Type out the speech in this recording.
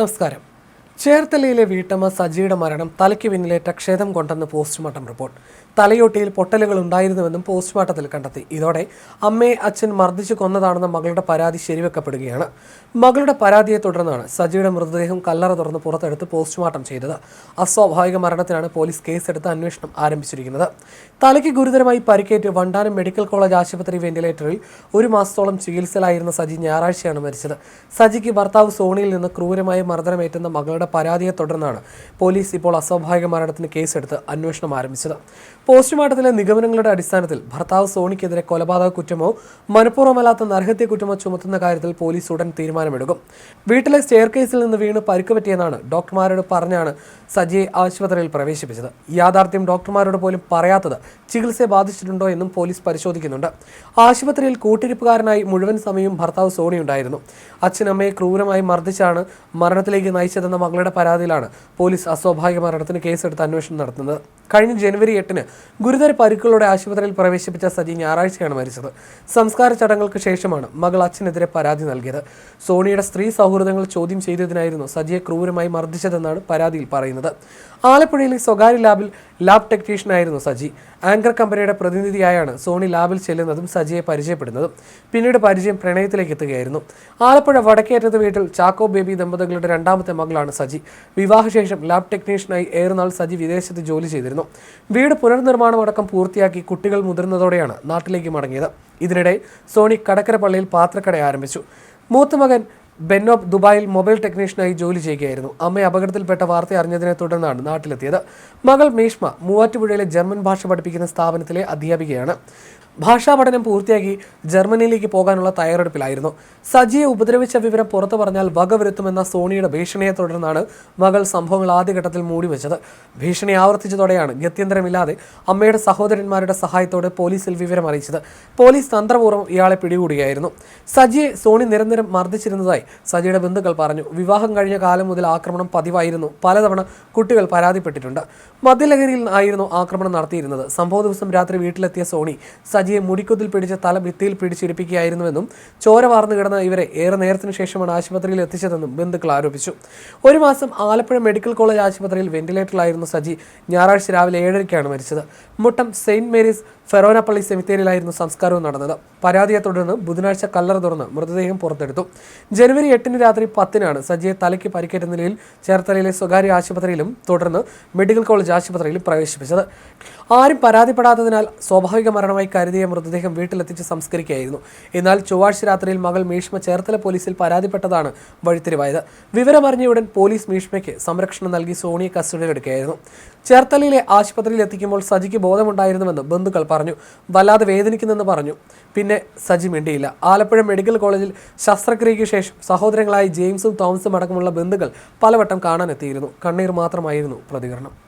നമസ്കാരം. ചേർത്തലയിലെ വീട്ടമ്മ സജിയുടെ മരണം തലയ്ക്ക് പിന്നിലേറ്റ ക്ഷതം കൊണ്ടെന്ന് പോസ്റ്റ്മോർട്ടം റിപ്പോർട്ട്. തലയോട്ടിയിൽ പൊട്ടലുകൾ ഉണ്ടായിരുന്നുവെന്നും പോസ്റ്റ്മോർട്ടത്തിൽ കണ്ടെത്തി. ഇതോടെ അമ്മയെ അച്ഛൻ മർദ്ദിച്ചു കൊന്നതാണെന്ന മകളുടെ പരാതി ശരിവെക്കപ്പെടുകയാണ്. മകളുടെ പരാതിയെ തുടർന്നാണ് സജിയുടെ മൃതദേഹം കല്ലറ തുറന്ന് പുറത്തെടുത്ത് പോസ്റ്റ്മോർട്ടം ചെയ്തത്. അസ്വാഭാവിക മരണത്തിനാണ് പോലീസ് കേസെടുത്ത് അന്വേഷണം ആരംഭിച്ചിരിക്കുന്നത്. തലയ്ക്ക് ഗുരുതരമായി പരിക്കേറ്റ് വണ്ടാനം മെഡിക്കൽ കോളേജ് ആശുപത്രി വെന്റിലേറ്ററിൽ ഒരു മാസത്തോളം ചികിത്സയിലായിരുന്ന സജി ഞായറാഴ്ചയാണ് മരിച്ചത്. സജിക്ക് ഭർത്താവ് സോണിയിൽ നിന്ന് ക്രൂരമായ മർദ്ദനമേറ്റുന്ന മകളുടെ പരാതിയെ തുടർന്നാണ് പോലീസ് ഇപ്പോൾ അസ്വാഭാവിക മരണത്തിന് കേസെടുത്ത് അന്വേഷണം ആരംഭിച്ചത്. പോസ്റ്റ്മോർട്ടത്തിലെ നിഗമനങ്ങളുടെ അടിസ്ഥാനത്തിൽ ഭർത്താവ് സോണിക്കെതിരെ കൊലപാതക കുറ്റമോ മനഃപൂർവമല്ലാത്ത നരഹത്യ കുറ്റമോ ചുമത്തുന്ന കാര്യത്തിൽ പോലീസ് ഉടൻ തീരുമാനമെടുക്കും. വീട്ടിലെ സ്റ്റെയർ കേസിൽ നിന്ന് വീണ് പരിക്ക് പറ്റിയെന്നാണ് ഡോക്ടർമാരോട് പറഞ്ഞാണ് സജിയെ ആശുപത്രിയിൽ പ്രവേശിപ്പിച്ചത്. യാഥാർത്ഥ്യം ഡോക്ടർമാരോട് പോലും പറയാത്തത് ചികിത്സയെ ബാധിച്ചിട്ടുണ്ടോ എന്നും പോലീസ് പരിശോധിക്കുന്നുണ്ട്. ആശുപത്രിയിൽ കൂട്ടിരിപ്പുകാരനായി മുഴുവൻ സമയവും ഭർത്താവ് സോണി ഉണ്ടായിരുന്നു. അച്ഛനമ്മയെ ക്രൂരമായി മർദ്ദിച്ചാണ് മരണത്തിലേക്ക് നയിച്ചതെന്ന മകളുടെ പരാതിയിലാണ് പോലീസ് അസ്വാഭാവിക മരണത്തിന് കേസെടുത്ത് അന്വേഷണം നടത്തുന്നത്. കഴിഞ്ഞ ജനുവരി എട്ടിന് ഗുരുതര പരുക്കുകളുടെ ആശുപത്രിയിൽ പ്രവേശിപ്പിച്ച സജി ഞായറാഴ്ചയാണ് മരിച്ചത്. സംസ്കാര ചടങ്ങുകൾക്ക് ശേഷമാണ് മകൾ അച്ഛനെതിരെ പരാതി നൽകിയത്. സോണിയുടെ സ്ത്രീ സൗഹൃദങ്ങൾ ചോദ്യം ചെയ്തതിനായിരുന്നു സജിയെ ക്രൂരമായി മർദ്ദിച്ചതെന്നാണ് പരാതിയിൽ പറയുന്നത്. ആലപ്പുഴയിലെ സ്വകാര്യ ലാബിൽ ലാബ് ടെക്നീഷ്യനായിരുന്നു സജി. ആങ്കർ കമ്പനിയുടെ പ്രതിനിധിയായാണ് സോണി ലാബിൽ ചെല്ലുന്നതും സജിയെ പരിചയപ്പെടുന്നതും. പിന്നീട് പരിചയം പ്രണയത്തിലേക്ക് എത്തുകയായിരുന്നു. ആലപ്പുഴ വടക്കേറ്റത്ത് വീട്ടിൽ ചാക്കോ ബേബി ദമ്പതികളുടെ രണ്ടാമത്തെ മകളാണ് സജി. വിവാഹശേഷം ലാബ് ടെക്നീഷ്യനായി ഏറുനാൾ സജി വിദേശത്ത് ജോലി ചെയ്തിരുന്നു. വീട് പുനർനിർമ്മാണമടക്കം പൂർത്തിയാക്കി കുട്ടികൾ മുതിർന്നതോടെയാണ് നാട്ടിലേക്ക് മടങ്ങിയത്. ഇതിനിടെ സോണി കടക്കരപ്പള്ളിയിൽ പാത്രക്കട ആരംഭിച്ചു. മൂത്ത മകൻ ബെന്നോബ് ദുബായിൽ മൊബൈൽ ടെക്നീഷ്യനായി ജോലി ചെയ്യുകയായിരുന്നു. അമ്മ അപകടത്തിൽപ്പെട്ട വാർത്ത അറിഞ്ഞതിനെ തുടർന്നാണ് നാട്ടിലെത്തിയത്. മകൾ മീഷ്മ മൂവാറ്റുപുഴയിലെ ജർമ്മൻ ഭാഷ പഠിപ്പിക്കുന്ന സ്ഥാപനത്തിലെ അധ്യാപികയാണ്. ഭാഷാ പഠനം പൂർത്തിയാക്കി ജർമ്മനിയിലേക്ക് പോകാനുള്ള തയ്യാറെടുപ്പിലായിരുന്നു. സജിയെ ഉപദ്രവിച്ച വിവരം പുറത്തു പറഞ്ഞാൽ വകവരുത്തുമെന്ന സോണിയുടെ ഭീഷണിയെ തുടർന്നാണ് മകൾ സംഭവങ്ങൾ ആദ്യഘട്ടത്തിൽ മൂടിവെച്ചത്. ഭീഷണി ആവർത്തിച്ചതോടെയാണ് ഗത്യന്തരമില്ലാതെ അമ്മയുടെ സഹോദരന്മാരുടെ സഹായത്തോടെ പോലീസിൽ വിവരം അറിയിച്ചത്. പോലീസ് തന്ത്രപൂർവം ഇയാളെ പിടികൂടുകയായിരുന്നു സജിയെ സോണി നിരന്തരം മർദ്ദിച്ചിരുന്നതായി സജിയുടെ ബന്ധുക്കൾ പറഞ്ഞു. വിവാഹം കഴിഞ്ഞ കാലം മുതൽ ആക്രമണം പതിവായിരുന്നു. പലതവണ കുട്ടികൾ പരാതിപ്പെട്ടിട്ടുണ്ട്. മദ്യലഹരിയിൽ ആയിരുന്നു ആക്രമണം നടത്തിയിരുന്നത്. സംഭവ ദിവസം രാത്രി വീട്ടിലെത്തിയ സോണി സജിയെ മുടിക്കുതിൽ പിടിച്ച് തല ഭിത്തിയിൽ പിടിച്ചിരിപ്പിക്കുകയായിരുന്നുവെന്നും ചോര വാർന്നു കിടന്ന ഇവരെ ഏറെ നേരത്തിന് ശേഷമാണ് ആശുപത്രിയിൽ എത്തിച്ചതെന്നും ബന്ധുക്കൾ ആരോപിച്ചു. ഒരു മാസം ആലപ്പുഴ മെഡിക്കൽ കോളേജ് ആശുപത്രിയിൽ വെന്റിലേറ്ററിലായിരുന്നു സജി ഞായറാഴ്ച രാവിലെ ഏഴരയ്ക്കാണ് മരിച്ചത്. മുട്ടം സെയിന്റ് മേരീസ് ഫെറോനപ്പള്ളി സെമിത്തേരിയിലായിരുന്നു സംസ്കാരവും നടന്നത്. പരാതിയെ തുടർന്ന് ബുധനാഴ്ച കല്ലറ തുറന്ന് മൃതദേഹം പുറത്തെടുത്തു. ജനുവരി എട്ടിന് രാത്രി പത്തിനാണ് സജിയെ തലയ്ക്ക് പരിക്കേറ്റ നിലയിൽ ചേർത്തലയിലെ സ്വകാര്യ ആശുപത്രിയിലും തുടർന്ന് മെഡിക്കൽ കോളേജ് ആശുപത്രിയിലും പ്രവേശിപ്പിച്ചത്. ആരും പരാതിപ്പെടാത്തതിനാൽ സ്വാഭാവിക മരണമായി കരുതിയ മൃതദേഹം വീട്ടിലെത്തിച്ച് സംസ്കരിക്കുകയായിരുന്നു. എന്നാൽ ചൊവ്വാഴ്ച രാത്രിയിൽ മകൾ മീഷ്മ ചേർത്തല പോലീസിൽ പരാതിപ്പെട്ടതാണ് വഴിത്തിരിവായത്. വിവരമറിഞ്ഞയുടൻ പോലീസ് മീഷ്മയ്ക്ക് സംരക്ഷണം നൽകി സോണിയെ കസ്റ്റഡിയിലെടുക്കുകയായിരുന്നു ചേർത്തലയിലെ ആശുപത്രിയിൽ എത്തിക്കുമ്പോൾ സജിക്ക് ബോധമുണ്ടായിരുന്നുവെന്ന് ബന്ധുക്കൾ പറഞ്ഞു. വല്ലാതെ വേദനിക്കുന്നെന്ന് പറഞ്ഞു. പിന്നെ സജി മിണ്ടിയില്ല. ആലപ്പുഴ മെഡിക്കൽ കോളേജിൽ ശസ്ത്രക്രിയയ്ക്ക് ശേഷം സഹോദരങ്ങളായ ജെയിംസും തോമസും അടക്കമുള്ള ബന്ധുക്കൾ പലവട്ടം കാണാനെത്തിയിരുന്നു. കണ്ണീർ മാത്രമായിരുന്നു പ്രതികരണം.